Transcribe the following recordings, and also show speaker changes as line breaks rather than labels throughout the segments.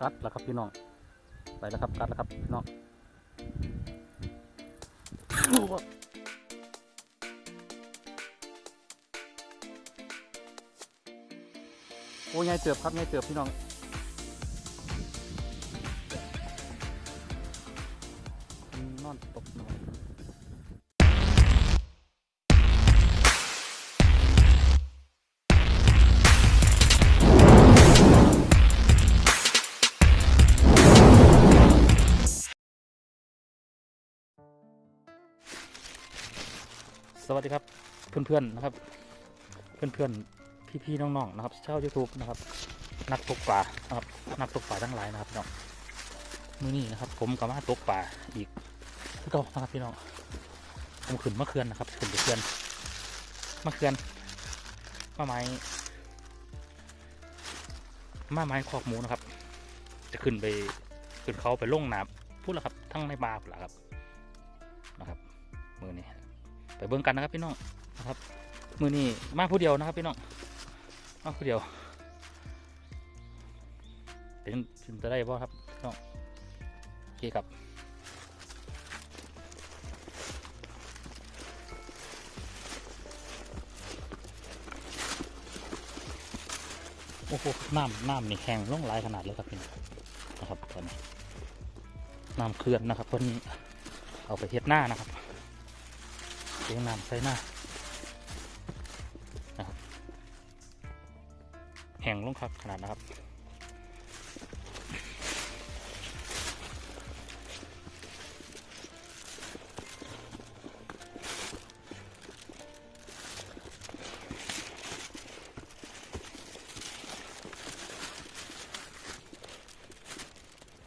กัดแล้วครับพี่น้อง ไปแล้วครับกัดแล้วครับพี่น้องโอ้ยายเจือบครับยายเจือบพี่น้องนอนตกนอน วัสดีครับเพื่อนๆนะครับ เพื่อนๆพี่ๆน้องๆนะครับชาวยูทูบนะครับ นักตกปลานะครับนักตกปลาทั้งหลายนะครับน้องมือนี้นะครับ ผมก็มาตกปลาอีกเก่านะครับพี่น้องผมขึ้นมะเขือนนะครับขึ้นไปเขือนมะเขือนมาไม้มาไม้คอกหมูนะครับ จะขึ้นไปขึ้นเขาไปล่งน้ำพูดแล้วครับ ทั้งในบาร์พูดแล้วครับนะครับมือนี้ ไปเบิ่งกันนะครับพี่น้องนะครับมือนี้มาผู้เดียวนะครับพี่น้องมาผู้เดียวเป็นจะได้บ่ครับพี่น้องโอเคครับโอ้โหน้ำน้ำนี่แห้งล่งลายขนาดเลยครับพี่น้องนะครับตอนนี้น้ำเขื่อนนะครับเพิ่นเอาไปเฮ็ดหน้านะครับ เลี้ยงน้ำใส่หน้านะครับแห้งลงครับขนาดนะครับ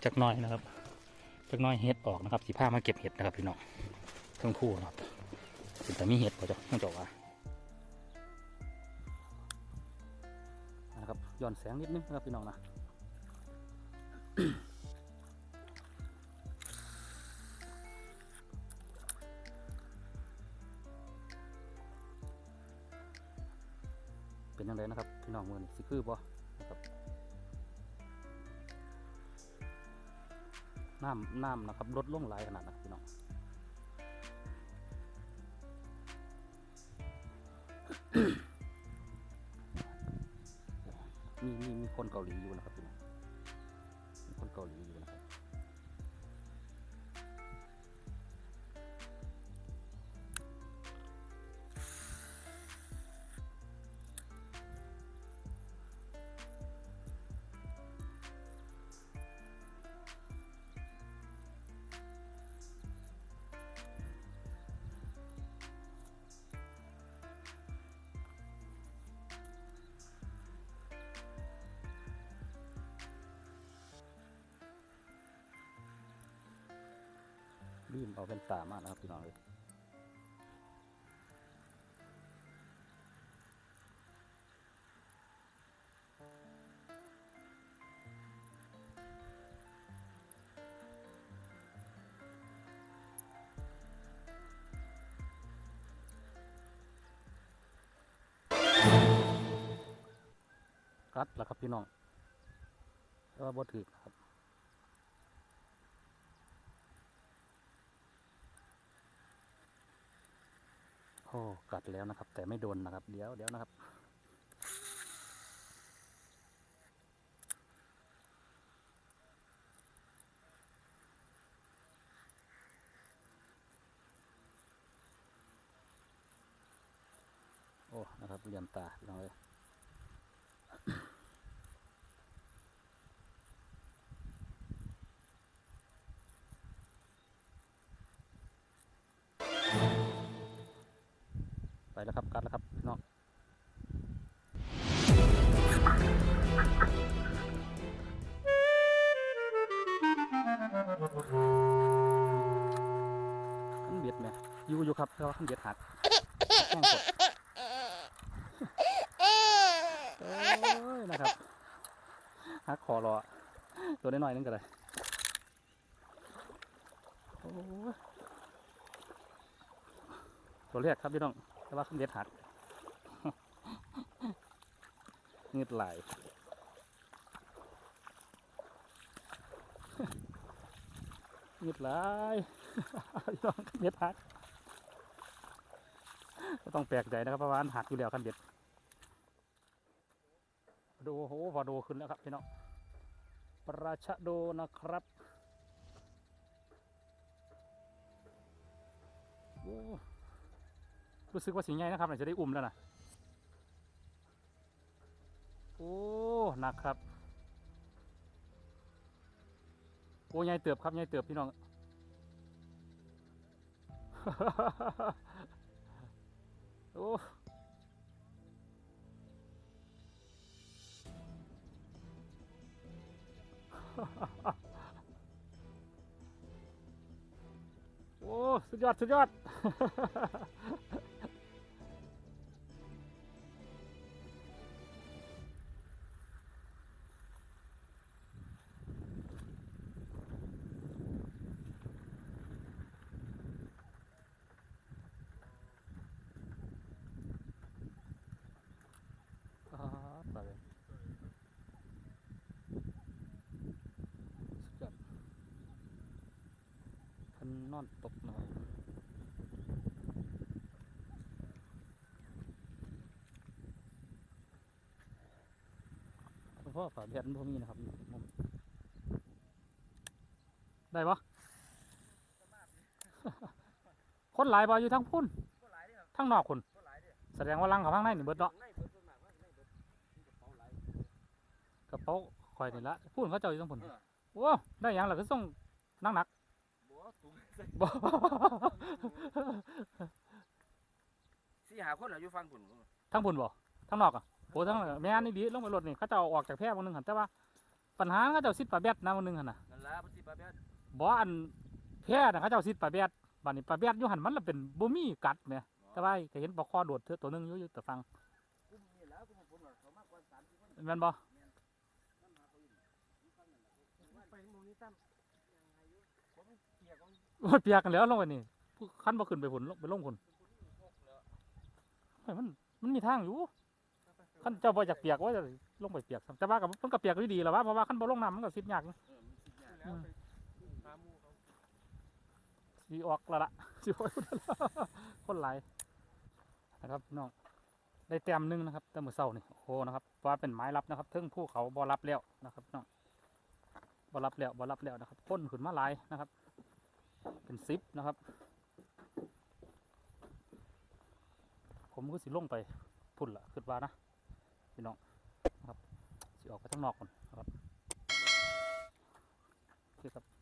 จักน้อยนะครับจักน้อยเห็ดออกนะครับสีผ้ามาเก็บเห็ดนะครับพี่น้องทั้งคู่นะครับ ถึงแต่มีเห็ดพอจะต้องจบว่านะครับย้อนแสงนิดนึงนะครับพี่น้องนะเป็นยังไงนะครับพี่น้องมือนี่สิคือบ่นะครับน้ำน้ำนะครับลดลงหลายขนาดนะพี่น้อง คนเกาหลีอยู่นะครับพี่น้อง รีบเอาเป็นตามากนะครับพี่น้องเลยกัดแล้วครับพี่น้องแต่ว่าบ่ถือครับ โอ้ กัดแล้วนะครับ แต่ไม่โดนนะครับ เดี๋ยวเดี๋ยวนะครับ โอ้ นะครับเรียมตาต้องเลย อยู่อยู่ครับแต่ว่าข้าเด็ดหัดแห้เอ้ยนะครับหักคอรอตัวน้อยๆนึงก็เลยตัวแรกครับพี่น้องเพราะว่าข้าเด็ดหัดงืดไหลงืดไหลพี่น้องข้าเด็ดหัด ก็ต้องแปลกใจนะครับเพราะว่าอันหักอยู่แล้วคันเบ็ดดูโอ้โหพอดูขึ้นแล้วครับพี่น้องปราชะโดนะครับโอ้รู้สึกว่าสีใหญ่นะครับจะได้อุ้มแล้วนะโอ้หนักครับโอ้ยายเติบครับยายเติบพี่น้อง โอ้โอ้สุดยอด สุดยอด นนอนตกหน่อยหลวงพ่อฝาเบียดมันพอมีนะครับมุมได้ปะคนหลายบ่อยู่ทั้งพุ่น
ก็หลายเด้อครับ
ทั้งนอกคุณ
ก็หลายเด้อ
แสดงว่าลังเขาข้างในนี่เบิดเนาะ
ข้างในเบิดส่วนมากว่าข้างในเบิดมีกระเป๋าหลาย
กระเป๋าคอยนี่ละพุ่นเขาเจ้าอยู่ทั้งพุ่น
เออ
โอ้ได้หยังล่ะคือส่งนักหนัก
บ่ถุงใส่
ๆบ่
สี่หาคนเหรออยู่ฟังคุณ
ทั้งพุ่นบ่ทั้งนอกอะโอ้ทั้งแม่นนี่ดีลงไปรถนี่เขาเจ้าเอาออกจากแพร่บางนึงหันแต่ว่า ปัญหาเขาเจ้าซิดปลาแบดนะบางนึงหันน่ะ
นั่นล่ะปฏิบัติแบบ
บ่อันแพร่น่ะเขาเจ้าซิดปลาแบดบัดนี้ปลาแบดอยู่หันมันละเป็นบ่มีกัดแหมแต่ว่าก็เห็นปลาคอโดดเถอะตัวหนึงอยู่อยู่แต่ฟัง
กลุ่มนี่แหล้วกลุ่มผมว่าเขามากกว่า30คน
แม่นบ่
นั่นหาเขาอยู่อยู่ฟังนั่นล่ะผมไปหมู่นี้ตั้มยังไงอยู่ผมเกี่ยวกับ
โอ้ยเปียกกันแล้วลงไปนี่ผู้คันบ่ขึ้นไปพุ่นลงไปลงพุ่น
พวกแล้ว
เฮ้ยมันมันมีทางอยู่คันเจ้าบ่อยากเปียกว่าจะลงไปเปียกซ้ำแต่ว่ากับมันก็เปียกอยู่ดีแหล้วว่าเพราะว่าคันบ่ลงน้ำมันก็ซิดยากอยู่
เออมันสิยากแล้วไปหาหมู่เขา
สีออกและละสีออกแล้วล่ะคนหลายนะครับพี่น้องได้แต้มหนึงนะครับแต่มือเศร้านี่โอ้โหนะครับว่าเป็นไม้รับนะครับเทิงภูเขาบ่รับแล้วนะครับพี่น้องบ่รับแล้วบ่รับแล้วนะครับพ่นขึ้นมาหลายนะครับ เป็นซิปนะครับ ผมก็สิลงไปพุ่นละขึ้นว่านะพี่น้องนะครับสิออกไปทางนอกก่อนนะครับโอเคครับ